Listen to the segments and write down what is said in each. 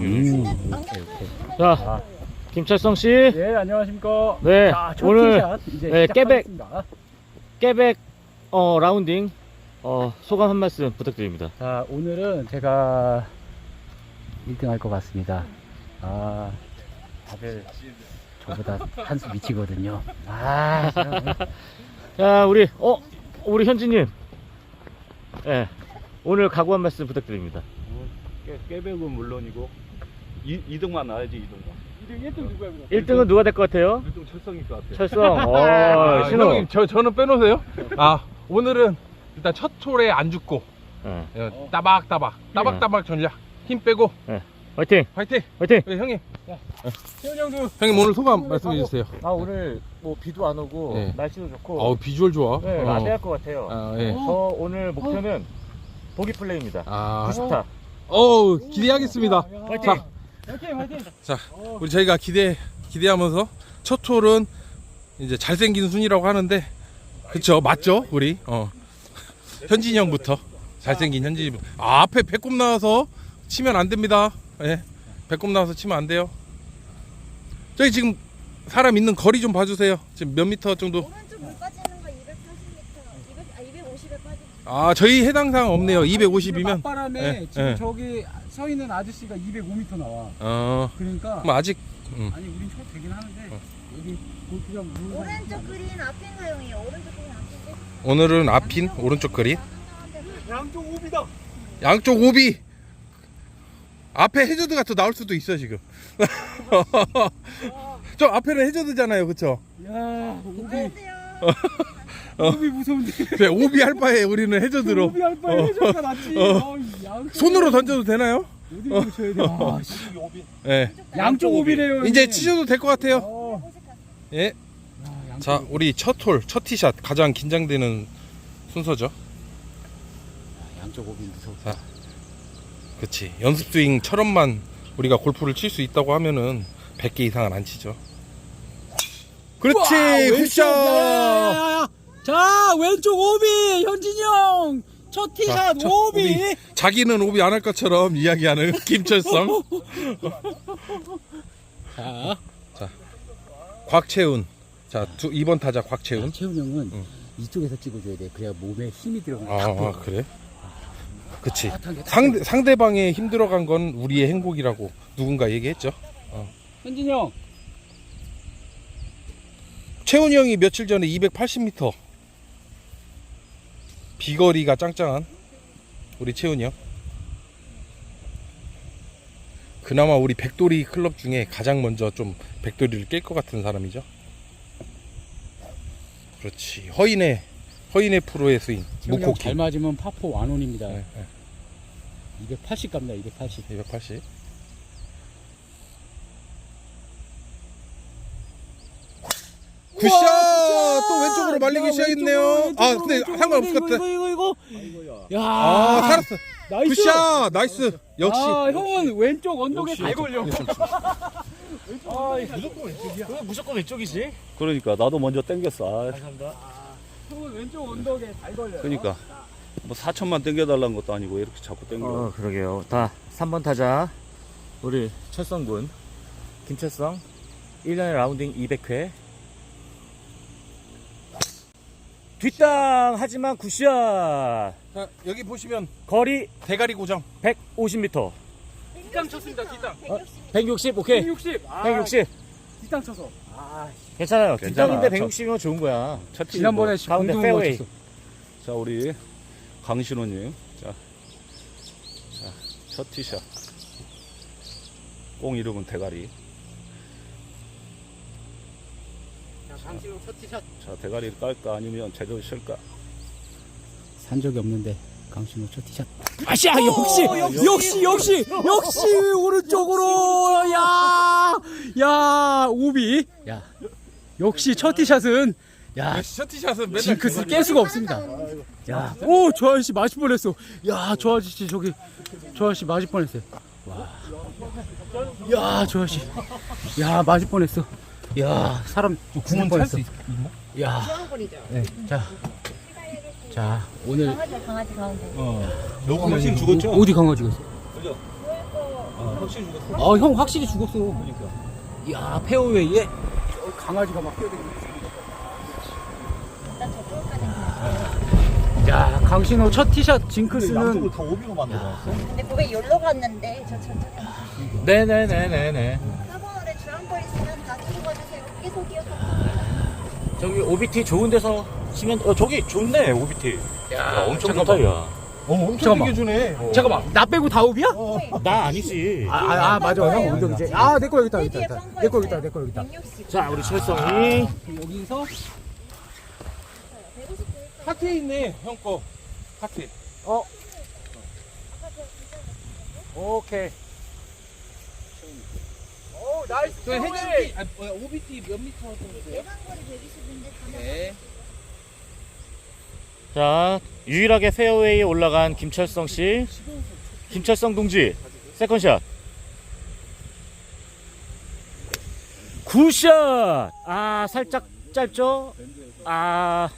음. 자, 김철성 씨, 예, 안녕하십니까. 네, 자, 첫 오늘 티샷 이제 네, 깨백. 시작하겠습니다. 깨백 어, 라운딩 어, 소감 한 말씀 부탁드립니다. 자, 오늘은 제가 1등 할 것 같습니다. 아, 다들 저보다 한 수 미치거든요. 아, 제가 자, 우리 어, 우리 현진님, 예, 오늘 각오 한 말씀 부탁드립니다. 깨, 깨백은 물론이고 이, 2 등만 나야지 2등만 1등 누구야, 1등은 누가 될 것 같아요? 1등 철성일 것 같아요 철성, 어, 아, 신호. 형님, 저, 저는 빼놓으세요. 아, 오늘은 일단 첫 톨에 안 죽고, 예, 어, 따박따박, 따박따박 전략. 힘 빼고, 화이팅, 화이팅! 화이팅. 네, 형님. 세훈 형도. 형님, 오늘 소감 말씀해 주세요. 아 오늘 뭐 비도 안 오고 네. 날씨도 좋고 어우, 비주얼 좋아. 네, 어. 라떼 할 것 같아요. 아, 예. 저 오늘 목표는 보기 플레이입니다. 아, 90타. 어우, 기대하겠습니다. 화이팅. 자, 화이팅, 화이팅. 자, 우리 저희가 기대, 기대하면서 첫 톨은 이제 잘생긴 순이라고 하는데, 그쵸, 맞죠? 우리, 어. 현진이 형부터. 잘생긴 현진이. 아, 앞에 배꼽 나와서 치면 안 됩니다. 예. 배꼽 나와서 치면 안 돼요. 저기 지금 사람 있는 거리 좀 봐주세요. 지금 몇 미터 정도? 오른쪽 물 빠지는 거 280m, 200, 아 250에 빠지. 아, 저희 해당 사항 없네요. 250이면. 맞바람에 예, 지금 예. 저기 서 있는 아저씨가 205m 나와. 어, 그러니까 그럼 아직, 음. 아니 우린 쳐 되긴 하는데 어. 여기 골프장 물 오른쪽 그린 앞인 사용이에요. 오른쪽 그린 앞인. 오늘은 앞인, 오른쪽 그린. 양쪽 오비다. 양쪽 오비 앞에 해저드가 더 나올 수도 있어 지금 저 앞에는 해저드잖아요 그쵸 야, 오비. 무서운데요. 오비 무서운데. 그래, 오비 할 바에 우리는 해저드로 오비 할 바에 어. 해줘가 낫지. 어. 어, 손으로 던져도 되나요? 어디 쳐야 돼? 아, 씨. 예. 양쪽 오비래요. 이제. 치셔도 될 것 같아요 어. 예. 야, 자 오비. 우리 첫 홀, 첫 티샷 가장 긴장되는 순서죠 양쪽 오비 무서워. 그치 연습 스윙처럼만 우리가 골프를 칠 수 있다고 하면은 100개 이상은 안 치죠 그렇지 굿샷. 자 왼쪽 오비 현진이 형. 첫 티샷 자, 첫 오비. 자기는 오비 안 할 것처럼 이야기하는 김철성 자, 곽채운 자 두, 2번 타자 곽채운 채훈 형은 응. 이쪽에서 찍어줘야 돼. 그래야 몸에 힘이 들어가. 아, 아 그래 그치 탁 상대, 상대방의 힘들어간 건 우리의 행복이라고 누군가 얘기했죠 현진이 형. 채훈이 형이 며칠 전에 280m 비거리가 짱짱한 우리 채훈이 형 그나마 우리 백돌이 클럽 중에 가장 먼저 좀 백돌이를 깰 것 같은 사람이죠 그렇지 허인의 허인의 프로의 스윙 무코키 형잘 맞으면 파포 완온입니다. 네, 네, 280 갑니다. 280. 280 굿샷 쪽으로 말리기 시작했네요. 아 근데 상관없을 것 같아 이거 이거 이거. 야. 아 살았어. 나이스. 굿샷. 나이스. 역시. 아, 형은 왼쪽 언덕에 잘 걸려. 그거 무조건 왼쪽이지. 그러니까 나도 먼저 땡겼어. 아, 형은 왼쪽 언덕에 잘 걸려. 그러니까. 뭐 4천만 땡겨달라는 것도 아니고 이렇게 자꾸 땡겨. 어, 그러게요. 다 3번 타자. 우리 철성군 김철성. 1년에 라운딩 200회 뒷땅 하지만 굿샷 자 여기 보시면 거리 대가리 고정 150m 뒷땅 쳤습니다. 뒷땅. 160 오케이 160. 아, 160 뒷땅 쳐서. 괜찮아요 괜찮아. 뒷땅인데 160이면 좋은 거야 첫 지난번에 뭐. 가운데 공동 페어웨이. 자 우리 강신호 님 자, 자, 첫 티샷 꽁 이름은 대가리 장신호 첫 티샷. 자 대가리를 깔까 아니면 제대로 칠까 산 적이 없는데 강신호 첫 티샷. 아시아 역시 역시 역시 역시 오른쪽으로 야야 오비 야 역시 첫 티샷은 야 셔티샷은 맨날 징크스 깰 수가 없습니다. 야, 오, 저 아저씨 맞을 뻔했어. 야, 저 아저씨 저기, 저 아저씨 맞을 뻔했어요. 와. 야, 저 아저씨. 야, 맞을 뻔했어. 야, 사람 죽을 뻔했어. 야, 네, 자, 자, 오늘 강아지 강아지 가운데. 너무 훨씬 죽었죠? 어디 강아지가 있어? 확실히 죽었어. 어, 형 확실히 죽었어. 그러니까. 이야, 페어웨이에 저 강아지가 막 뛰어다니고 있습니다. 야, 강신호 첫 티샷 징크스는 다 오비로 만들어놨어. 근데 그게 열로 갔는데 저 저쪽에 네네네네네. 계속 이어서. 저기 OBT 좋은 데서 치면 어 저기 좋네 OBT. 야, 엄청. 좋다 야. 어, 엄청 잠깐만. 크게 주네. 잠깐만, 나 빼고 다 오비야? 나 아니지. 아, 아, 아, 맞아. 형 운동 이제. 아, 내 거 여기 있다, 여기 있다. 뒤에 있다. 펑커 내거 여기 있다, 있어요. 내거 여기 있다. 160. 자 우리 철성이 여기서 하트에 있네, 형 거. 하트. 오케이. 오, 나이스. 저 해저티, 아, 뭐야, OBT 몇 미터? 예상거리 120인데 다 네. 자 유일하게 페어웨이에 올라간 김철성 씨. 김철성 동지 세컨샷. 굿샷. 아 살짝 짧죠? 아.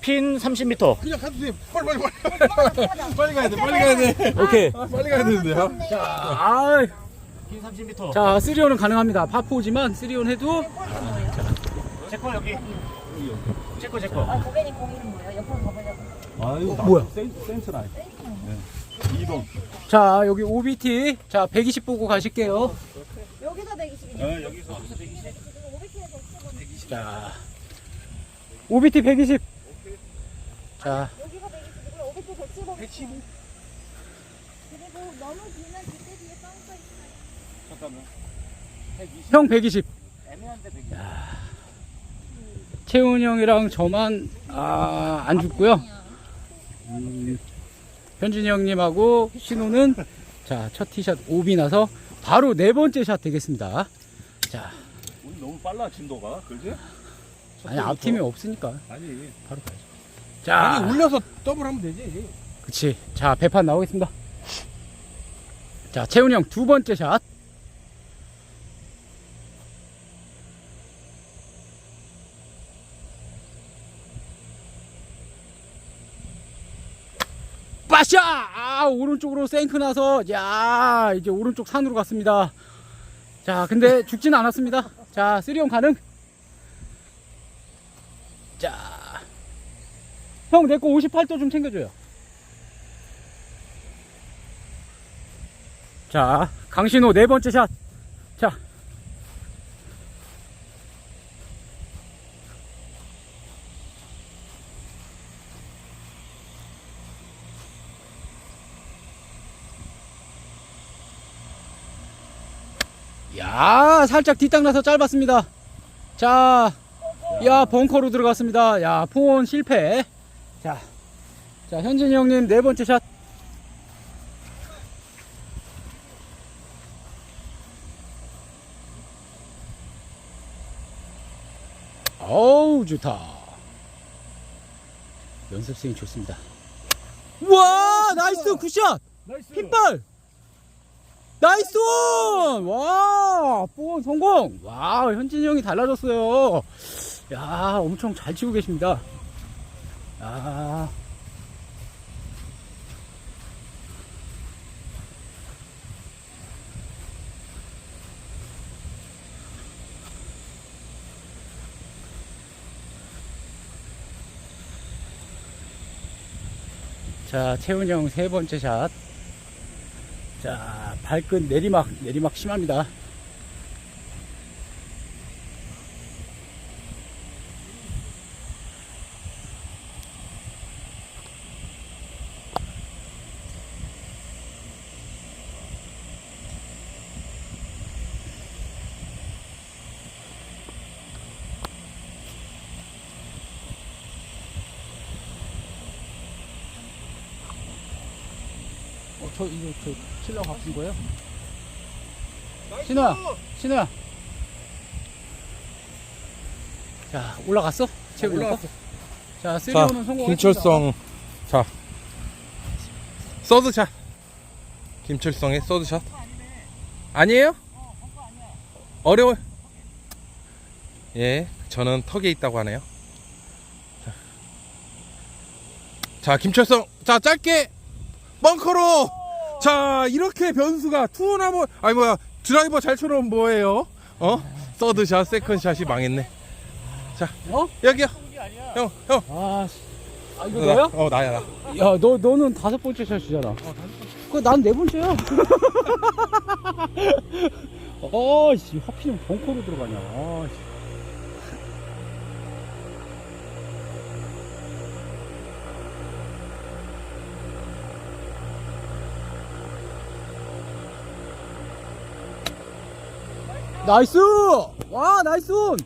핀 30m. 그냥 가도 돼. 빨리, 빨리, 빨리. 빨리 가야 돼, 빨리 가야 돼. 오케이. 아, 빨리 가야 되는데요. 자, 아, 핀 30m. 자, 3온은 가능합니다. 파포지만 3온 해도 제거 여기. 제거 제거. 아, 고객님 거기는 뭐예요? 옆으로 가보려고. 아유, 뭐야? 센스 라인. 네. 이동. 자, 여기 OBT. 자, 120 보고 가실게요. 여기서 120이죠? 어, 여기서. 500km에서 자, OBT 120. 자, 여기가 120이고요. 500km 115. 115. 그리고 너무 길면 그때 뒤에 펑커 있어요. 잠깐만. 형 120. 야, 채훈 형이랑 저만 아, 안 죽고요. 음, 현준이 형님하고 신호는 자, 첫 티샷 오비 나서 바로 네 번째 샷 되겠습니다. 자, 우리 너무 빨라, 진도가. 그지? 아니 앞팀이 없으니까 아니. 바로 가야죠. 아니, 자, 올려서 더블 하면 되지. 그치. 자, 배판 나오겠습니다. 자, 채훈 형 두 번째 샷. 빠샤! 아, 오른쪽으로 생크 나서, 야, 이제 오른쪽 산으로 갔습니다. 자, 근데 죽진 않았습니다. 자, 쓰리온 가능? 자. 형, 내 거 58도 좀 챙겨줘요. 자, 강신호 네 번째 샷. 야, 살짝 뒷땅 나서 짧았습니다. 자, 야, 벙커로 들어갔습니다. 야, 포온 실패. 자, 자, 현진이 형님 네 번째 샷. 어우 좋다 연습 스윙 좋습니다 와 나이스 굿샷 핏발 나이스 와볼 성공! 와 현진이 형이 달라졌어요. 야 엄청 잘 치고 계십니다. 야. 자, 채훈 형 세 번째 샷. 자, 발끝 내리막, 내리막 심합니다. 어, 저, 이거, 저, 바꾼 거예요? 신호야, 신호야. 자, 올라갔어? 형 거? 올라갔어. 자, 자, 쓰리오는 성공. 김철성. 자, 서드샷. 김철성의 서드샷. 아니에요? 어려워요. 예, 저는 턱에 있다고 하네요. 자, 자 김철성. 자, 짧게. 벙커로. 자 이렇게 변수가 투어나무 아니 뭐야 드라이버 잘 쳐놓으면 뭐예요? 어? 서드샷 세컨샷이 망했네 자 어? 여기요 형형 아, 씨. 아 이거 너야? 어 나야 나 야, 너 너는 다섯 번째 샷이잖아. 그난 네 번째야. 어, 씨, 하필이면 벙커로 들어가냐. 아, 씨. 나이스! 와, 나이스! 온!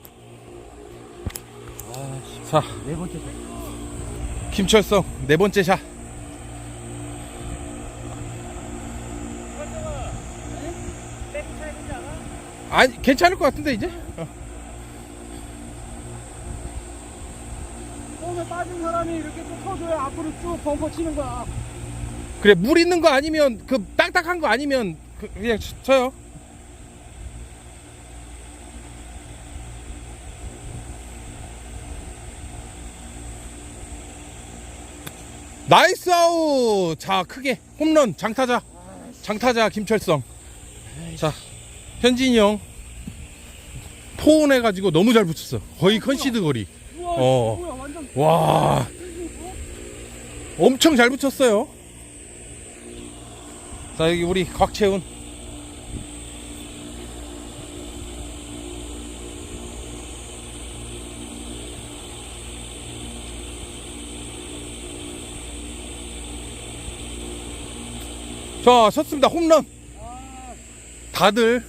자네 번째 샷. 김철성 네 번째 샷 아니 괜찮을 것 같은데 이제 처음에 빠진 사람이 이렇게 또 터줘야 앞으로 쭉 벙커 치는 거야. 그래 물 있는 거 아니면 그 딱딱한 거 아니면 그, 그냥 쳐- 쳐요 나이스 아웃 자 크게. 홈런 장타자. 장타자 김철성. 자 현진이 형. 포온 해가지고 너무 잘 붙였어. 거의 컨시드 거리. 어. 뭐야, 완전. 와. 엄청 잘 붙였어요. 자 여기 우리 곽채훈 자 쳤습니다 홈런 다들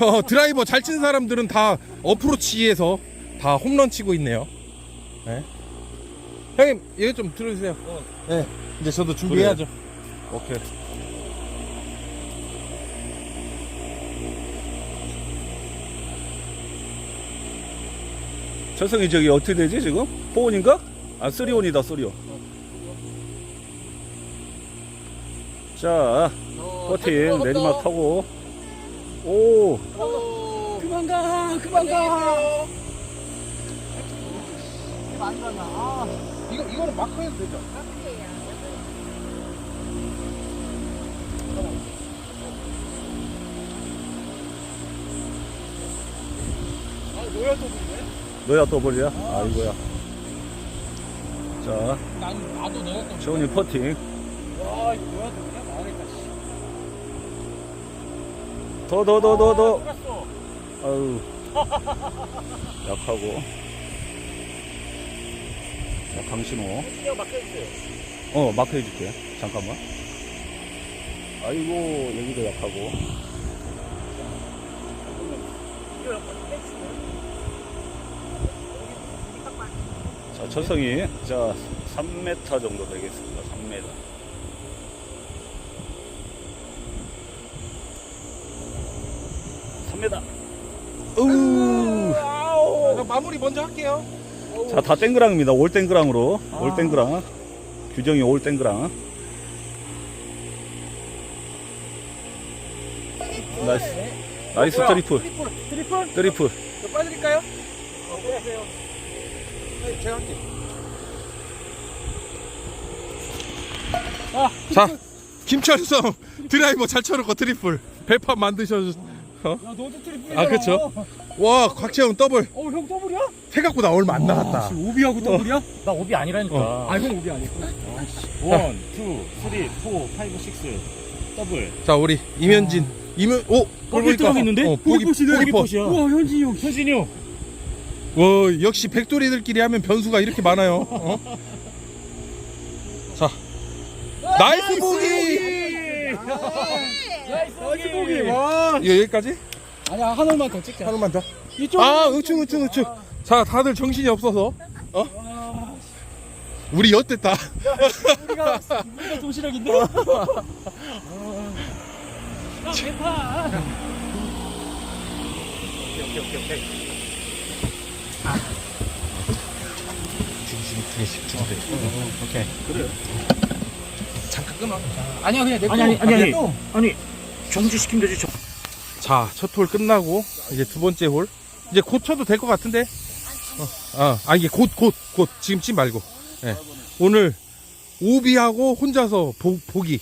어, 드라이버 잘 치는 사람들은 다 어프로치에서 다 홈런 치고 있네요 네. 형님 이거 좀 들어주세요 네 이제 저도 준비해야죠 오케이. 철성이 저기 어떻게 되지 지금? 포온인가? 아 쓰리온이다 쓰리온. 자, 버팅 내리막 타고. 오, 그만 가, 그만 가. 많이 갔나? 아, 이거 이거는 마크 해도 되죠 너야 더블이야? 아 이거야. 자, 난 나도 너였던 재훈이 퍼팅. 와, 이거 거야? 망했다. 씨. 더 더 더 더 더. 갔어. 아유, 약하고. 자, 강신호. 신경 막혀주세요. 어, 마크 해줄게. 잠깐만. 아이고, 여기도 약하고. 자, 철성이, 자, 3m 정도 되겠습니다. 3m. 으우. 자, 마무리 먼저 할게요 자, 다 땡그랑입니다. 올 땡그랑으로. 올 땡그랑. 규정이 올 땡그랑. 나이스. 나이스 트리플. 트리플? 트리플. 저 빠질까요? 어, 빼세요. 네, 제가 할게. 아, 자 김철성 드라이버 잘 쳐놓고 트리플 배판 만드셔 야, 너도 트리플이잖아. 아, 그쵸. 와 곽채훈 더블 어, 형 더블이야? 생각보다 얼마 안 나갔다 지금 오비하고 더블이야? 나 오비 아니라니까. 아, 형 오비 아니고. 원, 투, 쓰리, 포, 파이브, 식스. 더블. 자 우리 임현진 임현 오 거기 들어가겠는데? 어, 보기 보기 포 우와, 현진이 형. 현진이 형. 와 역시 백돌이들끼리 하면 변수가 이렇게 많아요 어? 자 나이스 보기 나이스 보기. 와. 이거 여기까지 아니야, 한 올만 더 찍자. 하나만 더 이쪽. 아, 우측, 우측, 우측. 자, 다들 정신이 없어서. 어? 우리 엿됐다. 우리가, 우리가 도시락인데? 야, 개판. 오케이. 잠깐 끊어. 아니야, 그냥 내 아니, 아니, 거. 아니, 내 아니. 거. 아니, 정지시키면 되지. 정... 자, 첫 홀 끝나고, 이제 두 번째 홀. 이제 곧 쳐도 될 것 같은데? 어, 어. 아, 이게 곧, 곧, 곧. 지금 치 말고. 예. 오늘, 오비하고 혼자서 보, 보기.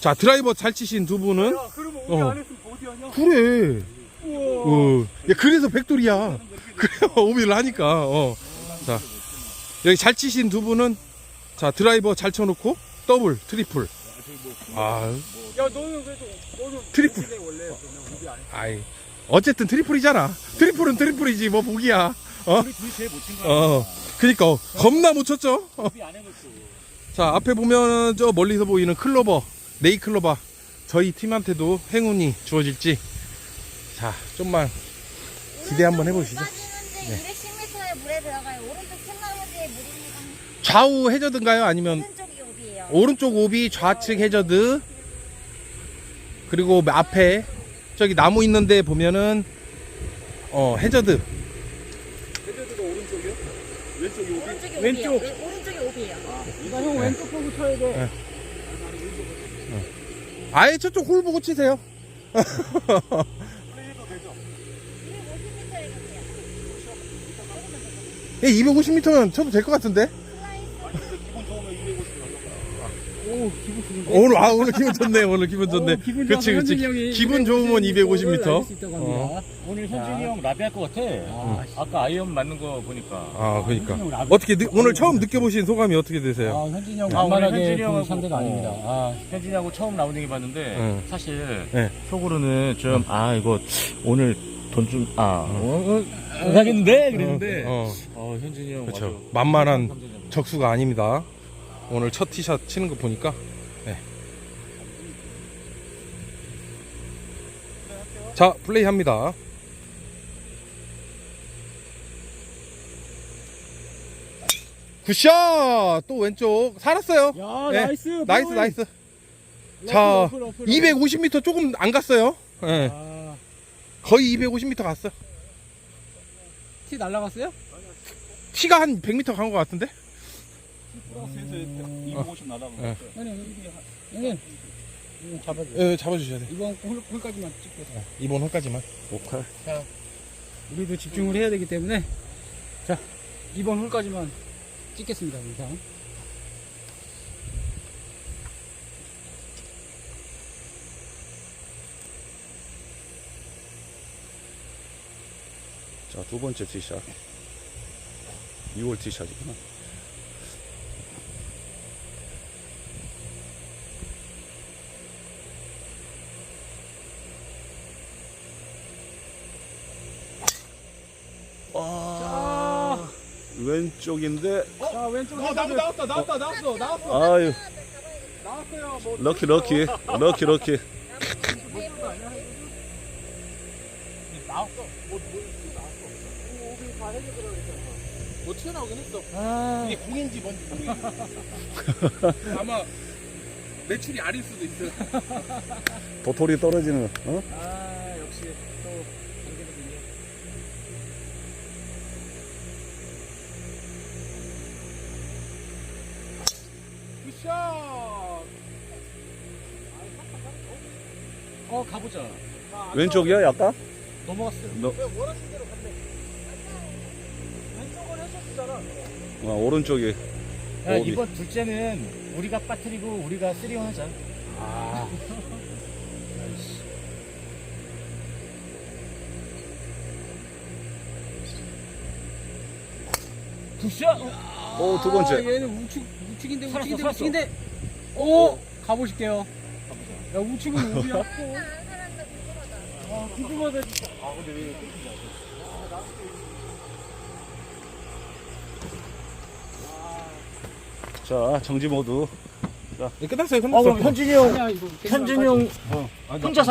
자 드라이버 잘 치신 두 분은 그러면 오비 안 했으면 어디하냐? 그래. 어. 야, 그래서 백돌이야. 그래요, 오비를 하니까. 어. 자, 여기 잘 치신 두 분은 자 드라이버 잘 쳐놓고 더블, 트리플. 아, 야 너는 그래도 너는 트리플. 원래 아이. 어쨌든 트리플이잖아. 트리플은 트리플이지 뭐 복이야. 어? 우리 둘이 제일 못친 거야. 어. 그니까 겁나 못 쳤죠. 어. 오비 안. 자 앞에 보면 저 멀리서 보이는 클로버, 네이 클로버. 저희 팀한테도 행운이 주어질지. 자 좀만 기대 한번 해보시죠. 빠지는데 210m의 물에 들어가요. 오른쪽 캔나무지에 물입니다. 좌우 해저드인가요? 아니면 오른쪽이 오비예요. 오른쪽 오비 좌측 해저드 그리고 앞에 저기 나무 있는데 보면은 어 해저드 헤드가 오른쪽이요? 왼쪽이 오비? 오른쪽이 왼쪽. 오비예요. 왼- 오른쪽이 오비예요. 나형 왼쪽 보고 쳐야 돼. 아예 저쪽 홀 보고 치세요 250m에 가세요. 예, 250m면 쳐도 될 것 같은데 오늘 아 오늘 기분 좋네 오늘 기분 좋네 기분 그치 좋아서 그치 현진이 형이 기분 좋으면 250m 날릴 수 있다고 합니다. 어. 오늘 현준이 형 라비할 것 같아. 아, 아까 아이언 맞는 거 보니까. 아 그러니까 형 라비- 어떻게 느- 오늘 처음 느껴보신 소감이 어떻게 되세요? 아, 현진이 형 아, 오늘 만만하게 현진이 본 형하고- 상대가 어. 아닙니다. 아, 현진이하고 처음 라운딩 해봤는데 응. 사실 네. 속으로는 좀 아 이거 오늘 돈 좀아 어, 어, 가겠는데 그랬는데 어, 어, 현진이 형 그쵸. 아주 만만한. 적수가 아닙니다. 오늘 첫 티샷 치는 거 보니까. 네. 자, 플레이 합니다. 굿샷! 또 왼쪽. 살았어요. 야, 네. 나이스. 나이스, 나이스. 자, 어플, 어플, 어플. 250m 조금 안 갔어요. 네. 아, 거의 250m 갔어. 티 날라갔어요? 티가 한 100m 간 것 같은데? 플러스에서 250 나가고. 네. 형님, 형님, 이거 잡아줘. 예, 잡아주셔야 돼. 이번 홀, 홀까지만 찍고. 이번 홀까지만. 오칼. 우리도 집중을 해야 되기 때문에 자 이번 홀까지만 찍겠습니다 영상 자, 두 번째 티샷. 6월 티샷이구나. 쪽인데, 자 왼쪽 어, 나무 나왔다, 나왔다, 나왔어, 나왔어. 아유, 나왔어요 뭐 럭키, 럭키, 럭키, 럭키. 뭐 튀어나오긴 했어. 아, 이게 공인지 뭔지 모르겠어. 아마 매출이 아닐 수도 있어요. 도토리 떨어지는, 어? 아 역시 어 가보자 왼쪽이야, 약간? 넘어갔어요 너, 왼쪽은 했었잖아 어, 오른쪽이. 야, 오비. 이번 둘째는 우리가 빠뜨리고 우리가 쓰리온 하자. 아 굿샷! 오, 두 번째. 아, 얘는 우측 우측인데 살았어, 우측인데 살았어. 우측인데 오 가보실게요 야 우측은 오비야 안 살았는데 궁금하다. 궁금하다 진짜 자, 정지 모드. 네, 끝났어요, 어, 끝났어. 그럼 현진이 형, 아니야 이거 현진이 형 혼자서